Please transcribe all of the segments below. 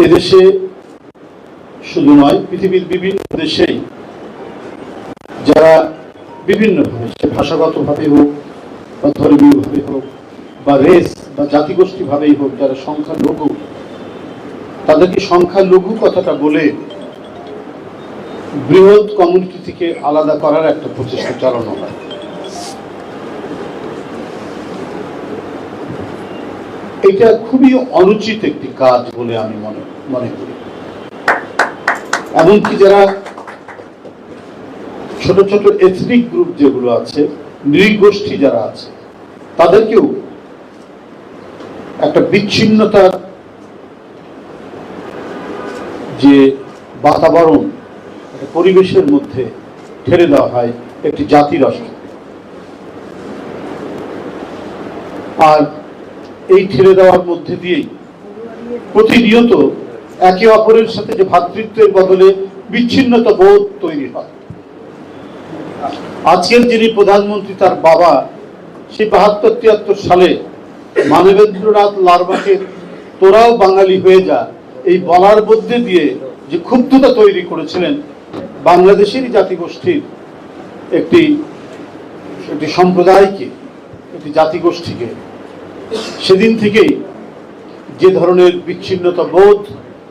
এদেশে শুধু নয়, পৃথিবীর বিভিন্ন দেশেই যারা বিভিন্নভাবে সে ভাষাগতভাবে হোক বা ধর্মীয়ভাবে হোক বা রেস বা জাতিগোষ্ঠীভাবেই হোক, যারা সংখ্যালঘু, তাদেরকে সংখ্যালঘু কথাটা বলে বৃহৎ কমিউনিটি থেকে আলাদা করার একটা প্রচেষ্টা চালানো হয়। এটা খুবই অনুচিত একটি কাজ বলে আমি মনে মনে করি। এমনকি যারা ছোট ছোট এথনিক গ্রুপ যেগুলো আছে, নৃগোষ্ঠী যারা আছে, তাদেরকেও একটা বিচ্ছিন্নতার যে বাতাবরণ পরিবেশের মধ্যে ঠেলে দেওয়া হয় একটি জাতি রাষ্ট্র। আর এই ঠেলে দেওয়ার মধ্যে দিয়েই প্রতিনিয়ত একে অপরের সাথে যে ভ্রাতৃত্বের বদলে বিচ্ছিন্নতা বোধ তৈরি হয়। আজকের যিনি প্রধানমন্ত্রী, তার বাবা, সেই বাহাত্তর তিয়াত্তর সালে মানবেন্দ্রনাথ লারবাকে তোরাও বাঙালি হয়ে যা, এই বলার মধ্যে দিয়ে যে ক্ষুব্ধতা তৈরি করেছিলেন বাংলাদেশেরই জাতিগোষ্ঠীর একটি একটি সম্প্রদায়কে, একটি জাতিগোষ্ঠীকে সেদিন থেকেই যে ধরনের বিচ্ছিন্নতা বোধ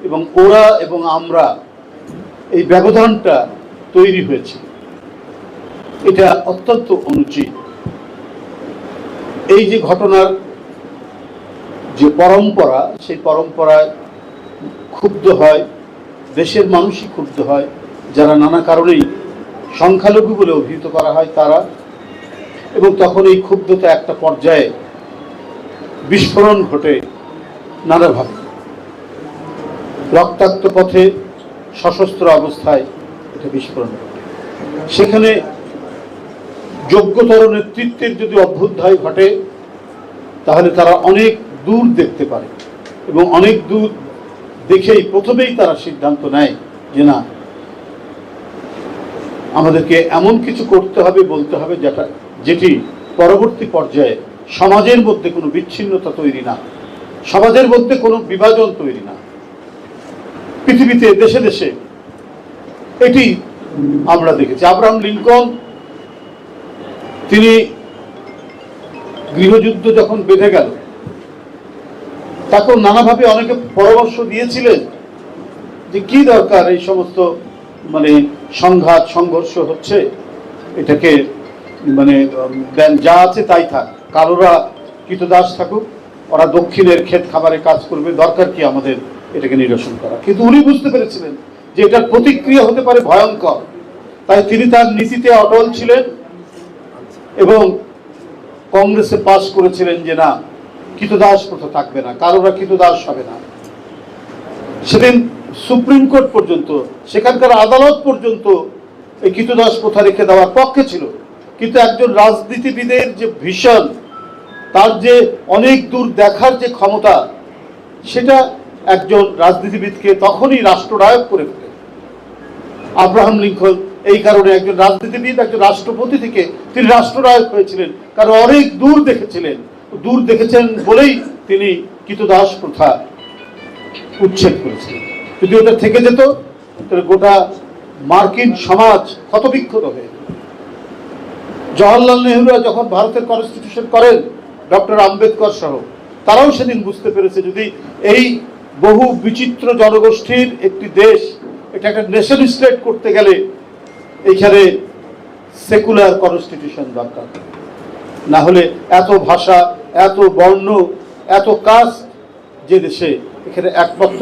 এবং ওরা এবং আমরা এই ব্যবধানটা তৈরি হয়েছে, এটা অত্যন্ত অনুচিত। এই যে ঘটনার যে পরম্পরা, সেই পরম্পরায় ক্ষুব্ধ হয়, দেশের মানুষই ক্ষুব্ধ হয়, যারা নানা কারণেই সংখ্যালঘু বলে অভিহিত করা হয় তারা, এবং তখন এই ক্ষুব্ধতা একটা পর্যায়ে বিস্ফোরণ ঘটে নানাভাবে। রক্তাক্ত পথে সশস্ত্র অবস্থায় এটা বিস্ফোরণ ঘটে। সেখানে যোগ্যতর নেতৃত্বের যদি অভ্যুদয় ঘটে, তাহলে তারা অনেক দূর দেখতে পারে এবং অনেক দূর দেখেই প্রথমেই তারা সিদ্ধান্ত নেয় যে না, আমাদেরকে এমন কিছু করতে হবে, বলতে হবে যেটা যেটি পরবর্তী পর্যায়ে সমাজের মধ্যে কোনো বিচ্ছিন্নতা তৈরি না। সমাজের মধ্যে কোনো বিভাজন তৈরি না। পৃথিবীতে দেশে দেশে এটি আমরা দেখেছি। আব্রাহাম লিঙ্কন, তিনি গৃহযুদ্ধ যখন বেঁধে গেল তাকে নানাভাবে অনেকে পরামর্শ দিয়েছিলেন যে কি দরকার এই সমস্ত মানে সংঘাত, সংঘর্ষ হচ্ছে, এটাকে মানে যা আছে তাই থাক। কালোরা কৃতদাস থাকুক ওরা দক্ষিণের ক্ষেত খাবারে কাজ করবে, দরকার কি আমাদের এটাকে নিরসন করা? কিন্তু উনি বুঝতে পেরেছিলেন যে এটার প্রতিক্রিয়া হতে পারে ভয়ঙ্কর। তাই তিনি তার নীতিতে অটল ছিলেন এবং কংগ্রেসে পাশ করেছিলেন যে না কৃতদাস প্রথা থাকবে না কারোরা কৃতদাস হবে না। সেদিন সুপ্রিম কোর্ট পর্যন্ত, সেখানকার আদালত পর্যন্ত এই কৃতদাস প্রথা রেখে দেওয়ার পক্ষে ছিল। কিন্তু একজন রাজনীতিবিদের যে ভীষণ তার যে অনেক দূর দেখার যে ক্ষমতা, সেটা একজন রাজনীতিবিদকে তখনই রাষ্ট্রনায়ক করে ফেলে। আব্রাহাম লিঙ্কন এই কারণে একজন রাজনীতিবিদ, একজন রাষ্ট্রপতি থেকে তিনি রাষ্ট্রনায়ক হয়েছিলেন। কারণ অনেক দূর দেখেছিলেন। দূর দেখেছেন বলেই তিনি কৃতদাস প্রথা উচ্ছেদ করেছিলেন। যদি ওটা থেকে যেত, তাহলে গোটা মার্কিন সমাজ ক্ষতবিক্ষত হয়ে। জওয়াহরলাল নেহরুরা যখন ভারতের কনস্টিটিউশন করেন ডক্টর আম্বেদকর সহ, তারাও সেদিন বুঝতে পেরেছে যদি এই বহু বিচিত্র জনগোষ্ঠীর একটি দেশ এটা একটা নেশন স্টেট করতে গেলে এইখানে সেকুলার কনস্টিটিউশন দরকার। না হলে এত ভাষা, এত বর্ণ, এত কাস্ট যে দেশে এখানে একমাত্র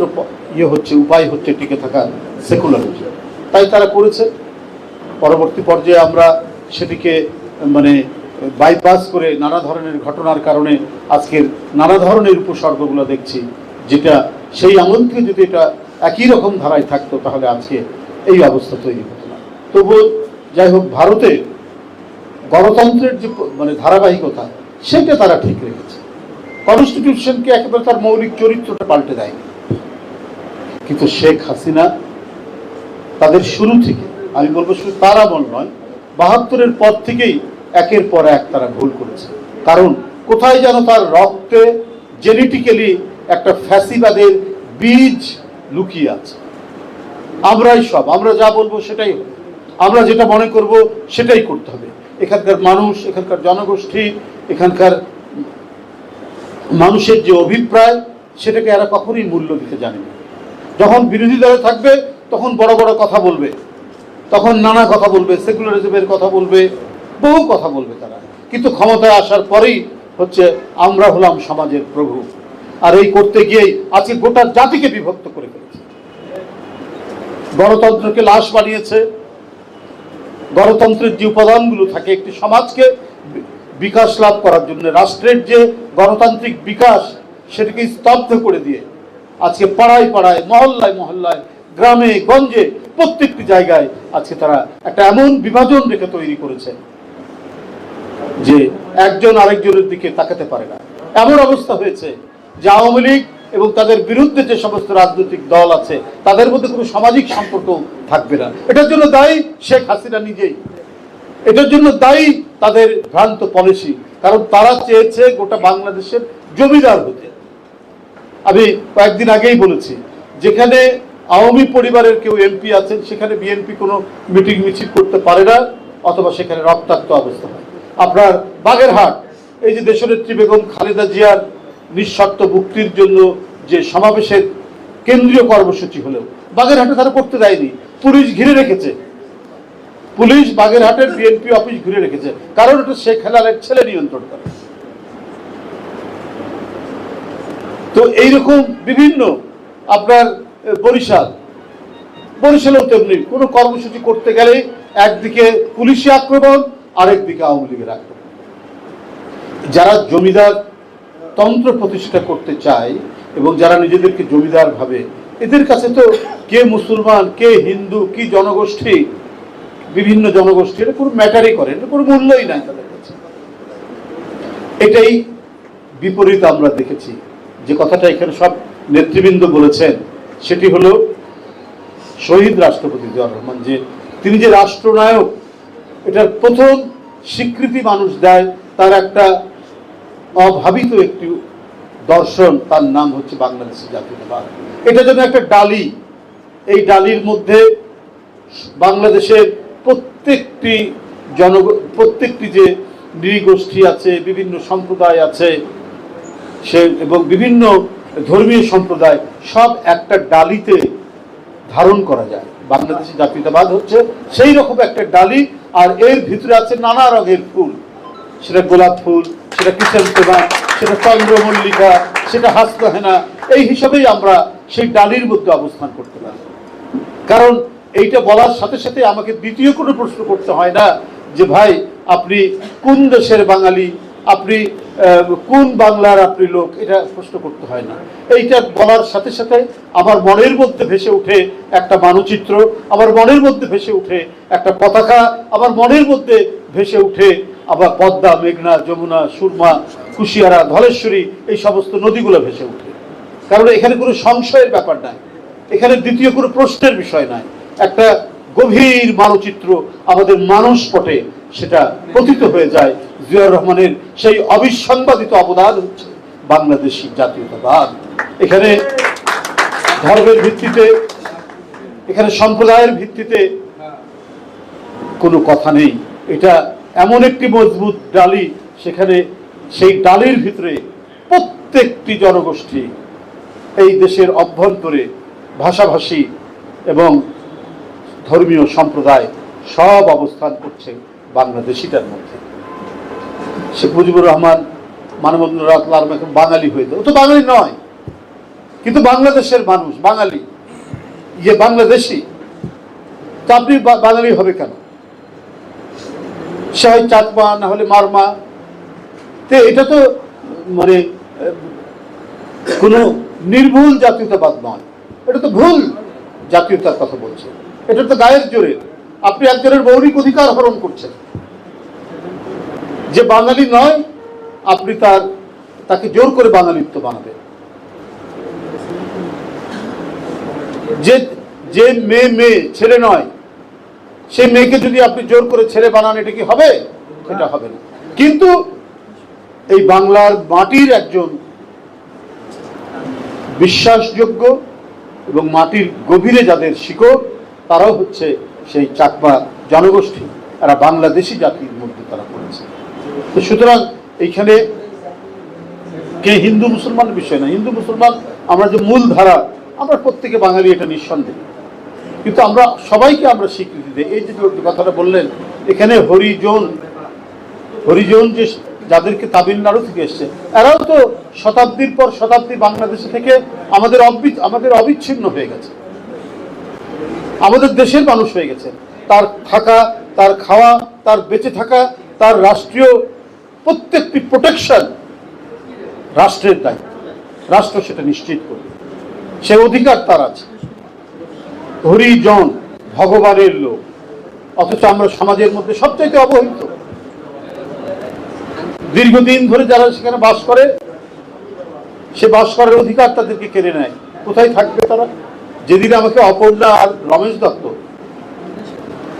ইয়ে হচ্ছে, উপায় হচ্ছে টিকে থাকা সেকুলার তাই তারা করেছে। পরবর্তী পর্যায়ে আমরা সেটিকে মানে বাইপাস করে নানা ধরনের ঘটনার কারণে আজকের নানা ধরনের উপসর্গগুলো দেখছি, যেটা সেই আমল যদি এটা একই রকম ধারায় থাকতো, তাহলে আজকে এই অবস্থা তৈরি হতো না। তবুও যাই হোক, ভারতে গণতন্ত্রের যে মানে ধারাবাহিকতা, সেটা তারা ঠিক রেখেছে। কনস্টিটিউশনকে একেবারে তার মৌলিক চরিত্রটা পাল্টে দেয়নি। কিন্তু শেখ হাসিনা তাদের শুরু থেকে, আমি বলব শুধু তার আমল নয়, বাহাত্তরের পর থেকেই একের পর এক তারা ভুল করেছে। কারণ কোথায় যেন তার রক্তে জেনেটিক্যালি একটা ফ্যাসিবাদের বীজ লুকিয়ে আছে। আমরাই সব, আমরা যা বলব সেটাই আমরা যেটা মনে করব সেটাই করতে হবে। এখানকার মানুষ, এখানকার জনগোষ্ঠী, এখানকার মানুষের যে অভিপ্রায়, সেটাকে এরা কখনোই মূল্য দিতে জানে না। যখন বিরোধী দলে থাকবে, তখন বড় বড় কথা বলবে। তখন নানা কথা বলবে সেকুলারিজমের কথা বলবে। বহু কথা বলবে তারা। কিন্তু ক্ষমতায় আসার পরেই হচ্ছে আমরা হলাম সমাজের প্রভু। আর এই করতে গিয়েই আজকে গোটা জাতিকে বিভক্ত করে ফেলেছে। গণতন্ত্রকে লাশ বানিয়েছে। গণতন্ত্রের যে উপাদানগুলো থাকে একটি সমাজকে বিকাশ লাভ করার জন্য, রাষ্ট্রের যে গণতান্ত্রিক বিকাশ সেটাকে স্তব্ধ করে দিয়ে আজকে পাড়ায় পাড়ায়, মহল্লায় মহল্লায়, গ্রামে, গঞ্জে প্রত্যেকটি জায়গায় আজকে তারা একটা এমন বিভাজন রেখে তৈরি করেছে। যে একজন আরেকজনের দিকে তাকাতে পারে না। এমন অবস্থা হয়েছে যে আওয়ামী লীগ এবং তাদের বিরুদ্ধে যে সমস্ত রাজনৈতিক দল আছে, তাদের মধ্যে কোনো সামাজিক সম্পর্ক থাকবে না। এটার জন্য দায়ী শেখ হাসিনা নিজেই। এটার জন্য দায়ী তাদের ভ্রান্ত পলিসি কারণ তারা চেয়েছে গোটা বাংলাদেশের জমিদার হতে। আমি কয়েকদিন আগেই বলেছি, যেখানে আওয়ামী পরিবারের কেউ এমপি আছেন, সেখানে বিএনপি কোনো মিটিং মিছিল করতে পারে না, অথবা সেখানে রক্তাক্ত অবস্থা। আপনার বাগেরহাট, এই যে দেশনেত্রী বেগম খালেদা জিয়ার নিঃশর্ত মুক্তির জন্য যে সমাবেশের কেন্দ্রীয় কর্মসূচি হলেও, বাগেরহাটে তারা করতে দেয়নি, পুলিশ ঘিরে রেখেছে। পুলিশ বাগেরহাটের বিএনপি অফিস ঘিরে রেখেছে, কারণ এটা শেখ হেলালের ছেলে নিয়ন্ত্রণ করে। তো এইরকম বিভিন্ন আপনার বরিশাল, বরিশালেও তেমনি কোনো কর্মসূচি করতে গেলে একদিকে পুলিশি আক্রমণ আরেকদিকে আওয়ামী লীগের আক্রমণ। যারা জমিদার তন্ত্র প্রতিষ্ঠা করতে চায় এবং যারা নিজেদেরকে জমিদার ভাবে এদের কাছে তো কে মুসলমান, কে হিন্দু, কি জনগোষ্ঠী, বিভিন্ন জনগোষ্ঠী, এটা কোনো ম্যাটারই করে এটা কোনো মূল্যই নাই তাদের কাছে। এটাই বিপরীত আমরা দেখেছি। যে কথাটা এখানে সব নেতৃবৃন্দ বলেছেন, সেটি হলো শহীদ রাষ্ট্রপতি জিয়াউর রহমান যে, তিনি যে রাষ্ট্রনায়ক এটার প্রথম স্বীকৃতি মানুষ দেয়, তার একটা অভাবিত একটি দর্শন, তার নাম হচ্ছে বাংলাদেশের জাতীয়তাবাদ। এটা যেন একটা ডালি, এই ডালির মধ্যে বাংলাদেশের প্রত্যেকটি জন প্রত্যেকটি যে নৃগোষ্ঠী আছে, বিভিন্ন সম্প্রদায় আছে, সে এবং বিভিন্ন ধর্মীয় সম্প্রদায়, সব একটা ডালিতে ধারণ করা যায়। বাংলাদেশি জাতীয়তাবাদ হচ্ছে সেই রকম একটা ডালি আর এর ভিতরে আছে নানা রঙের ফুল। সেটা গোলাপ ফুল, সেটা কিষেনতেমা সেটা চন্দ্রমল্লিকা, সেটা হাস্তহেনা এই হিসাবেই আমরা সেই ডালির মধ্যে অবস্থান করতে পারি। কারণ এইটা বলার সাথে সাথে আমাকে দ্বিতীয় কোনো প্রশ্ন করতে হয় না যে, ভাই, আপনি কোন দেশের বাঙালি? আপনি কোন বাংলার আপনি লোক, এটা প্রশ্ন করতে হয় না এইটা বলার সাথে সাথে আমার মনের মধ্যে ভেসে উঠে একটা মানচিত্র, আমার মনের মধ্যে ভেসে উঠে একটা পতাকা, আমার মনের মধ্যে ভেসে উঠে আবার পদ্মা, মেঘনা, যমুনা, সুরমা, কুশিয়ারা, ধলেশ্বরী, এই সমস্ত নদীগুলো ভেসে উঠে কারণ এখানে কোনো সংশয়ের ব্যাপার নাই। এখানে দ্বিতীয় কোনো প্রশ্নের বিষয় নাই। একটা গভীর মানচিত্র আমাদের মানুষ পটে সেটা পতিত হয়ে যায়। জিয়াউর রহমানের সেই অবিসংবাদিত অবদান হচ্ছে বাংলাদেশি জাতীয়তাবাদ। এখানে ধর্মের ভিত্তিতে, এখানে সম্প্রদায়ের ভিত্তিতে কোনো কথা নেই। এটা এমন একটি মজবুত ডালি, সেখানে সেই ডালির ভিতরে প্রত্যেকটি জনগোষ্ঠী এই দেশের অভ্যন্তরে ভাষাভাষী এবং ধর্মীয় সম্প্রদায় সব অবস্থান করছে বাংলাদেশিটার মধ্যে। শেখ মুজিবুর রহমান মানবন্দ্র রাতলার এখন বাঙালি হয়ে যায়। ও তো বাঙালি নয়, কিন্তু বাংলাদেশের মানুষ, বাঙালি। ইয়ে বাংলাদেশি। তা আপনি বাঙালি হবে কেন? সে হয় চাকমা, না হলে মারমা। তো এটা তো মানে কোনো নির্ভুল জাতীয়তাবাদ নয়। এটা তো ভুল জাতীয়তার কথা বলছে। এটা তো গায়ের জোরে। আপনি একজনের মৌলিক অধিকার হরণ করছেন। যে বাঙালি নয়, আপনি তার, তাকে জোর করে বাঙালিত্ব বানাবেন। যে যে মেয়ে মেয়ে, ছেলে নয় সেই মেয়েকে যদি আপনি জোর করে ছেলে বানান, এটা কি হবে? এটা হবে না। কিন্তু এই বাংলার মাটির একজন বিশ্বাসযোগ্য এবং মাটির গভীরে যাদের শিকড়, তারাও হচ্ছে সেই চাকমা জনগোষ্ঠী। এরা বাংলাদেশি জাতির মধ্যে তারা সুতরাং এইখানে কে হিন্দু মুসলমান বিষয় না, হিন্দু মুসলমান আমরা যে মূল ধারা আমরা প্রত্যেকে বাঙালি, এটা নিঃসন্দেহ। কিন্তু আমরা সবাইকে আমরা স্বীকৃতি দিই। এই যে কথাটা বললেন, এখানে হরিজন হরিজন যে যাদেরকে তামিলনাড়ু থেকে এসছে, এরাও তো শতাব্দীর পর শতাব্দী বাংলাদেশ থেকে আমাদের আমাদের অবিচ্ছিন্ন হয়ে গেছে। আমাদের দেশের মানুষ হয়ে গেছে। তার থাকা, তার খাওয়া, তার বেঁচে থাকা, তার রাষ্ট্রীয় প্রত্যেকটি প্রোটেকশন রাষ্ট্রের দায়িত্ব। রাষ্ট্র সেটা নিশ্চিত করবে। সে অধিকার তার আছে। হরিজন ভগবানের লোক। অথচ আমরা সমাজের মধ্যে সবচাইতে অবহেলিত দীর্ঘদিন ধরে যারা সেখানে বাস করে, সে বাস করার অধিকার তাদেরকে কেড়ে নেয়। কোথায় থাকবে তারা? যেদিন আমাকে অপর্ণা আর রমেশ দত্ত,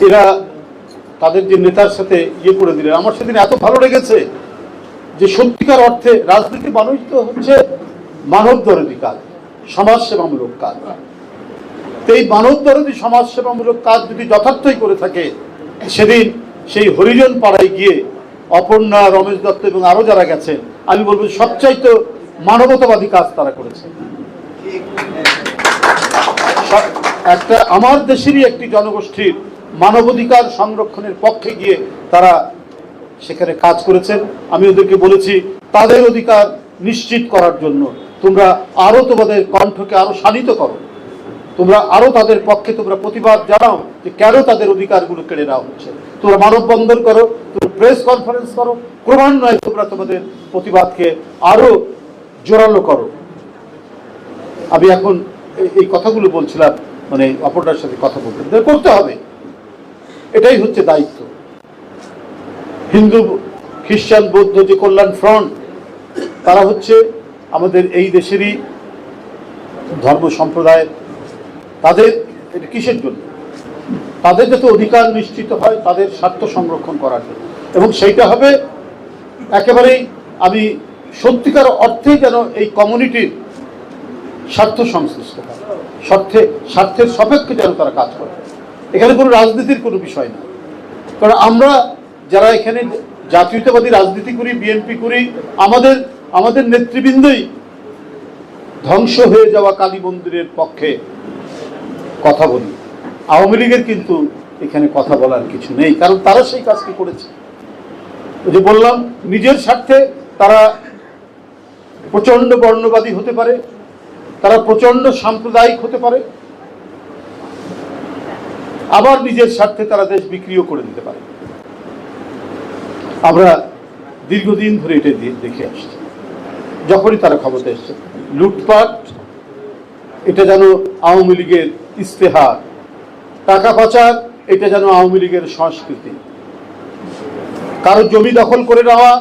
এরা তাদের যে নেতার সাথে ইয়ে করে দিলেন, আমার সেদিন এত ভালো লেগেছে। যে সত্যিকার অর্থে রাজনীতি মানুষ তো হচ্ছে মানব দরদি কাজ, সমাজসেবামূলক কাজ। এই মানব দরদি সমাজ সেবামূলক কাজ যদি যথার্থই করে থাকে, সেদিন সেই হরিজন পাড়ায় গিয়ে অপর্ণা, রমেশ দত্ত এবং আরও যারা গেছেন, আমি বলব সবচাইতে মানবতাবাদী কাজ তারা করেছে। একটা আমার দেশেরই একটি জনগোষ্ঠীর মানবাধিকার সংরক্ষণের পক্ষে গিয়ে তারা সেখানে কাজ করেছেন। আমি ওদেরকে বলেছি, তাদের অধিকার নিশ্চিত করার জন্য তোমরা আরও তোমাদের কণ্ঠকে আরও শানিত করো। তোমরা আরও তাদের পক্ষে তোমরা প্রতিবাদ জানাও যে কেন তাদের অধিকারগুলো কেড়ে নেওয়া হচ্ছে। তোমরা মানববন্ধন করো, তোমরা প্রেস কনফারেন্স করো, ক্রমান্বয়ে তোমরা তোমাদের প্রতিবাদকে আরও জোরালো করো। আমি এখন এই- কথাগুলো বলছিলাম মানে অপরটার সাথে কথা বলতে। করতে হবে। এটাই হচ্ছে দায়িত্ব। হিন্দু খ্রিস্টান বৌদ্ধ, যে কল্যাণ ফ্রন্ট তারা হচ্ছে আমাদের এই দেশেরই ধর্ম সম্প্রদায়। তাদের, এটা কিসের জন্য? তাদের যাতে অধিকার নিশ্চিত হয়, তাদের স্বার্থ সংরক্ষণ করার জন্য। এবং সেইটা হবে একেবারেই আমি সত্যিকার অর্থে যেন এই কমিউনিটির স্বার্থ সংশ্লিষ্ট হয়। স্বার্থে, স্বার্থের সাপেক্ষে যেন তারা কাজ করে। এখানে কোনো রাজনীতির কোনো বিষয় না। কারণ আমরা যারা এখানে জাতীয়তাবাদী রাজনীতি করি বিএনপি করি, আমাদের আমাদের নেতৃবৃন্দই ধ্বংস হয়ে যাওয়া কালী মন্দিরের পক্ষে কথা বলি। আওয়ামী লীগের কিন্তু এখানে কথা বলার কিছু নেই, কারণ তারা সেই কাজটি করেছে? যে বললাম, নিজের স্বার্থে তারা প্রচণ্ড বর্ণবাদী হতে পারে, তারা প্রচণ্ড সাম্প্রদায়িক হতে পারে, আবার নিজের স্বার্থে তারা দেশ বিক্রিও করে দিতে পারে। আমরা দীর্ঘদিন ধরে এটা দেখে আসছি। যখনই তারা ক্ষমতা এসছে, লুটপাট, এটা যেন আওয়ামী লীগের ইস্তেহার টাকা পাচার, এটা যেন আওয়ামী লীগের সংস্কৃতি। কারও জমি দখল করে নেওয়া,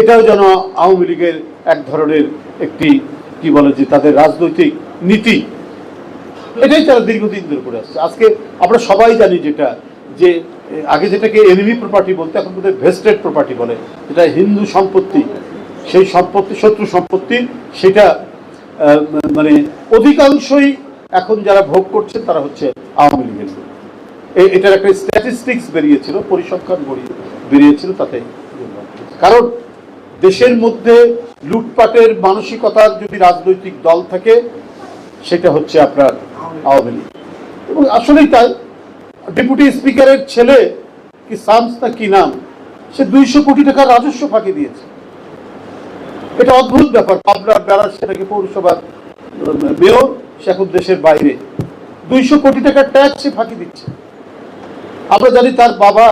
এটাও যেন আওয়ামী লীগের এক ধরনের একটি, কি বলে যে তাদের রাজনৈতিক নীতি। এটাই তারা দীর্ঘদিন ধরে করে আসছে। আজকে আমরা সবাই জানি যেটা, যে আগে যেটাকে এনিমি প্রপার্টি বলতে এখন বোধহয় ভেস্টেড প্রপার্টি বলে, যেটা হিন্দু সম্পত্তি, সেই সম্পত্তি, শত্রু সম্পত্তি, সেটা মানে অধিকাংশই এখন যারা ভোগ করছেন তারা হচ্ছে আওয়ামী লীগের এটার একটা স্ট্যাটিস্টিক্স বেরিয়েছিল, পরিসংখ্যান বেরিয়ে- বেরিয়েছিল তাতে কারণ দেশের মধ্যে লুটপাটের মানসিকতার যদি রাজনৈতিক দল থাকে, সেটা হচ্ছে আপনার আওয়ামী লীগ। এবং আসলেই তাই ডেপুটি স্পিকারের ছেলে কি সামস কি নাম? সে দুইশো কোটি টাকার রাজস্ব ফাঁকি দিয়েছে। এটা অদ্ভুত ব্যাপার। পাবনার বেড়ার সেটাকে পৌরসভার মেয়র, সে এখন দেশের বাইরে। দুইশো কোটি টাকার ট্যাক্স সে ফাঁকি দিচ্ছে। আমরা জানি তার বাবা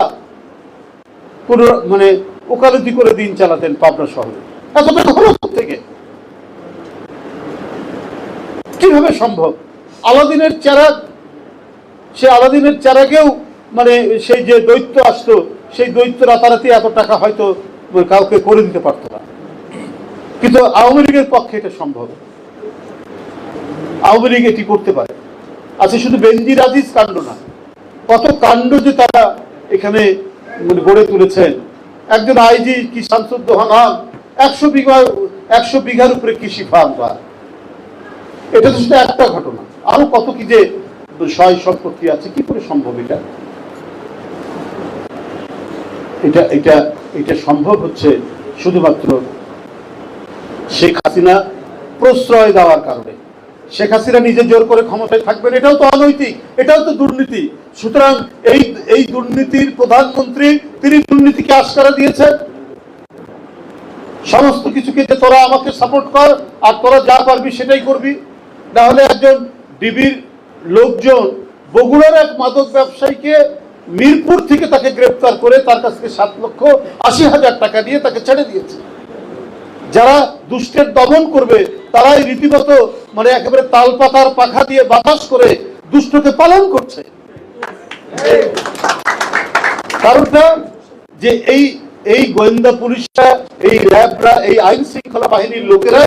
কোন মানে ওকালতি করে দিন চালাতেন পাবনা শহরে। টাকা থেকে কীভাবে সম্ভব? আলাদিনের চেরাগ সে আলাদিনের চেরাগেও মানে সেই যে দৈত্য আসতো সেই দৈত্য রাতারাতি এত টাকা হয়তো কাউকে করে দিতে পারতো না। কিন্তু আওয়ামী লীগের পক্ষে এটা সম্ভব। আওয়ামী লীগ এটি করতে পারে। আচ্ছা শুধু বেনজির আজিজ কাণ্ড না, কত কাণ্ড যে তারা এখানে মানে গড়ে তুলেছেন। একজন আইজি কি শামসুদ্দোহান একশো বিঘা, একশো বিঘার উপরে কৃষি ফার্ম এটা তো শুধু একটা ঘটনা। আরও কত কি যে আছে, কি করে সম্ভব এটা? এটা এটা এটা সম্ভব হচ্ছে শুধুমাত্র শেখ হাসিনা প্রশ্রয় দেওয়ার কারণে। শেখ হাসিনা নিজে জোর করে ক্ষমতায় থাকবেন, এটাও তো অনৈতিক, এটাও তো দুর্নীতি। সুতরাং এই এই দুর্নীতির প্রধানমন্ত্রী, তিনি দুর্নীতিকে আস্কারা দিয়েছেন। সমস্ত কিছুকে যে তোরা আমাকে সাপোর্ট কর, আর তোরা যা পারবি সেটাই করবি। না হলে একজন ডিবির লোকজন বগুড়ার এক মাদক ব্যবসায়ীকে মিরপুর থেকে তাকে গ্রেপ্তার করে তার কাছ থেকে সাত লক্ষ আশি হাজার টাকা দিয়ে তাকে ছেড়ে দিয়েছে। যারা দুষ্টের দমন করবে, তারাই রীতিমতো মানে একেবারে তাল পাতার পাখা দিয়ে বাতাস করে দুষ্টকে পালন করছে। কারণটা যে এই এই গোয়েন্দা পুলিশরা, এই র্যাবরা, এই আইন শৃঙ্খলা বাহিনীর লোকেরা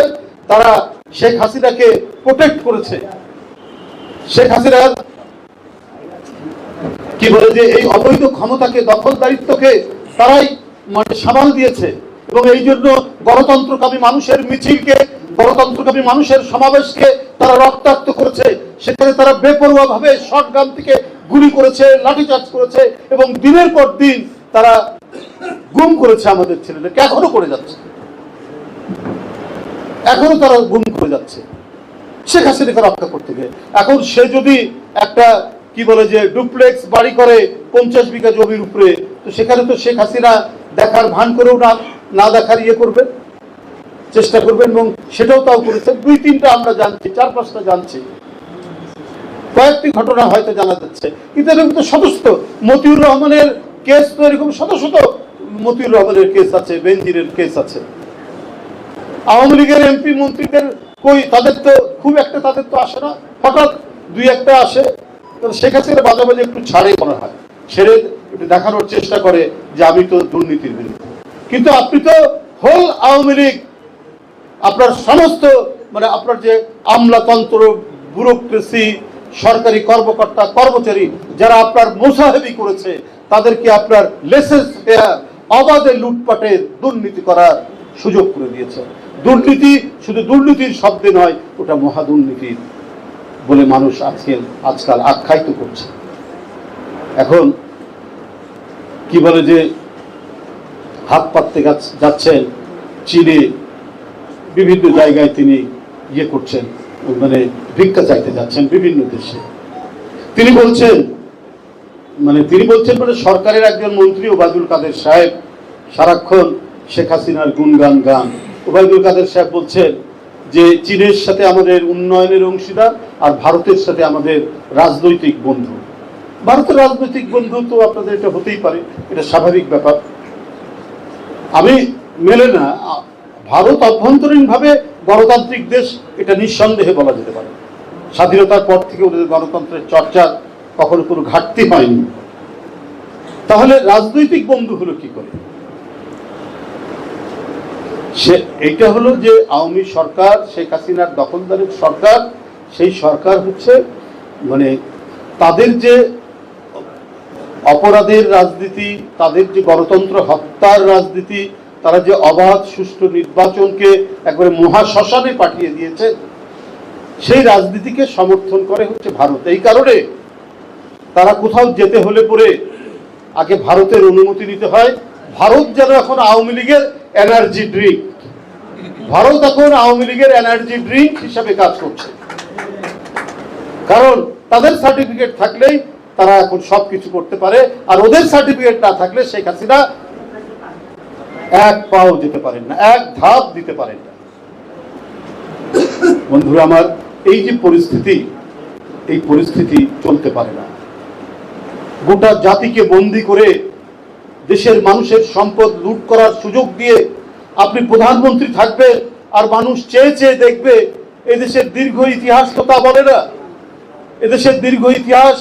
তারা শেখ হাসিনাকে প্রোটেক্ট করেছে। শেখ হাসিনা কি বলে যে এই অবৈধ ক্ষমতাকে, দখলদারিত্বকে তারাই মানে সামাল দিয়েছে এবং এই জন্য গণতন্ত্রকামী মানুষের মিছিলকে, গণতন্ত্রকামী মানুষের সমাবেশকে তারা রক্তাক্ত করেছে। সেখানে তারা বেপরোয়া ভাবে শটগান থেকে গুলি করেছে, লাঠিচার্জ করেছে এবং দিনের পর দিন তারা গুম করেছে আমাদের ছেলেদেরকে। এখনও করে যাচ্ছে। এখনও তারা গুম করে যাচ্ছে। শেখ হাসিনাকে রক্ষা করতে গিয়ে। এখন সে যদি একটা, কি বলে যে, ডুপ্লেক্স বাড়ি করে পঞ্চাশ বিঘা জমির উপরে, তো সেখানে তো শেখ হাসিনা দেখার ভান করেও না না দেখার ইয়ে করবেন চেষ্টা করবেন এবং সেটাও তাও করেছেন দুই তিনটা আমরা জানছি, চার পাঁচটা জানছি। কয়েকটি ঘটনা হয়তো জানা যাচ্ছে। কিন্তু এরকম তো শত মতিউর রহমানের কেস তো এরকম শত শত মতিউর রহমানের কেস আছে, বেনজিরের কেস আছে। আওয়ামী লীগের এমপি মন্ত্রীদের কই, তাদের তো খুব একটা, তাদের তো আসে না। হঠাৎ দুই একটা আসে শেখ হাসিনা বাজে বাজে একটু ছাড়ে মনে হয়। ছেড়ে একটু দেখানোর চেষ্টা করে যে আমি তো দুর্নীতির বিরুদ্ধে। কিন্তু আপনি তো হোল আওয়ামী লীগ, আপনার সমস্ত মানে আপনার যে আমলাতন্ত্র, ব্যুরোক্রেসি, সরকারি কর্মকর্তা, কর্মচারী, যারা আপনার মোসাহেবি করেছে, তাদেরকে আপনার লেসেস অবাধে লুটপাটে দুর্নীতি করার সুযোগ করে দিয়েছে। দুর্নীতি শুধু দুর্নীতির শব্দে নয়, ওটা মহাদুর্নীতির বলে মানুষ আজকে আজকাল আখ্যায়িত করছে। এখন কি বলে যে হাত পাততে যাচ্ছেন, চীনে বিভিন্ন জায়গায় তিনি ইয়ে করছেন মানে ভিক্ষা চাইতে যাচ্ছেন বিভিন্ন দেশে। তিনি বলছেন মানে তিনি বলছেন মানে সরকারের একজন মন্ত্রী ওবায়দুল কাদের সাহেব সারাক্ষণ শেখ হাসিনার গুণগান গান। ওবায়দুল কাদের সাহেব বলছেন যে চীনের সাথে আমাদের উন্নয়নের অংশীদার আর ভারতের সাথে আমাদের রাজনৈতিক বন্ধু। ভারতের রাজনৈতিক বন্ধু তো আপনাদের এটা হতেই পারে, এটা স্বাভাবিক ব্যাপার। আমি মেলে না, ভারত অভ্যন্তরীণভাবে গণতান্ত্রিক দেশ, এটা নিঃসন্দেহে বলা যেতে পারে। স্বাধীনতার পর থেকে ওদের গণতন্ত্রের চর্চার কখনো কোনো ঘাটতি হয়নি। তাহলে রাজনৈতিক বন্ধু হলো কি করে? সে এইটা হলো যে আওয়ামী সরকার, শেখ হাসিনার দখলদারের সরকার, সেই সরকার হচ্ছে মানে তাদের যে অপরাধের রাজনীতি, তাদের যে গণতন্ত্র হত্যার রাজনীতি, তারা যে অবাধ, সুষ্ঠু নির্বাচনকে একবারে মহাশ্মশানে পাঠিয়ে দিয়েছে, সেই রাজনীতিকে সমর্থন করে হচ্ছে ভারত। এই কারণে তারা কোথাও যেতে হলে পরে আগে ভারতের অনুমতি নিতে হয় ভারত যেন এখন আওয়ামী লীগের এনার্জি ড্রিঙ্ক ভারত এখন আওয়ামী লীগের এনার্জি ড্রিঙ্ক হিসাবে কাজ করছে। কারণ তাদের সার্টিফিকেট থাকলেই তারা এখন সবকিছু করতে পারে, আর ওদের সার্টিফিকেট না থাকলে শেখ হাসিনা এক পাও যেতে পারেন না, এক ধাপ দিতে পারেন না। বন্ধুরা, আমার এই যে পরিস্থিতি, এই পরিস্থিতি চলতে পারে না। গোটা জাতিকে বন্দি করে দেশের মানুষের সম্পদ লুট করার সুযোগ দিয়ে আপনি প্রধানমন্ত্রী থাকবেন আর মানুষ চেয়ে চেয়ে দেখবে এদেশের দীর্ঘ ইতিহাস তো তা বলে না। এদেশের দীর্ঘ ইতিহাস,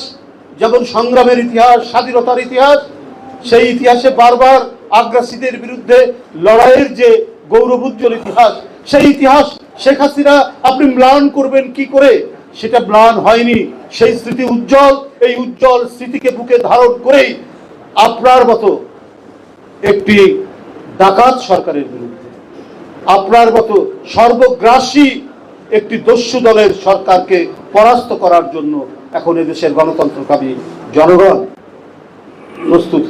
যেমন সংগ্রামের ইতিহাস, স্বাধীনতার ইতিহাস, সেই ইতিহাসে বারবার আগ্রাসীদের বিরুদ্ধে লড়াইয়ের যে গৌরবোজ্জ্বল ইতিহাস, সেই ইতিহাস শেখ হাসিনা আপনি ম্লান করবেন কি করে? সেটা ম্লান হয়নি। সেই স্মৃতি উজ্জ্বল, এই উজ্জ্বল স্মৃতিকে বুকে ধারণ করেই আপনার মতো একটি ডাকাত সরকারের বিরুদ্ধে। আপনার মতো সর্বগ্রাসী একটি দস্যু দলের সরকারকে পরাস্ত করার জন্য এখন এদেশের গণতন্ত্রকামী জনগণ প্রস্তুত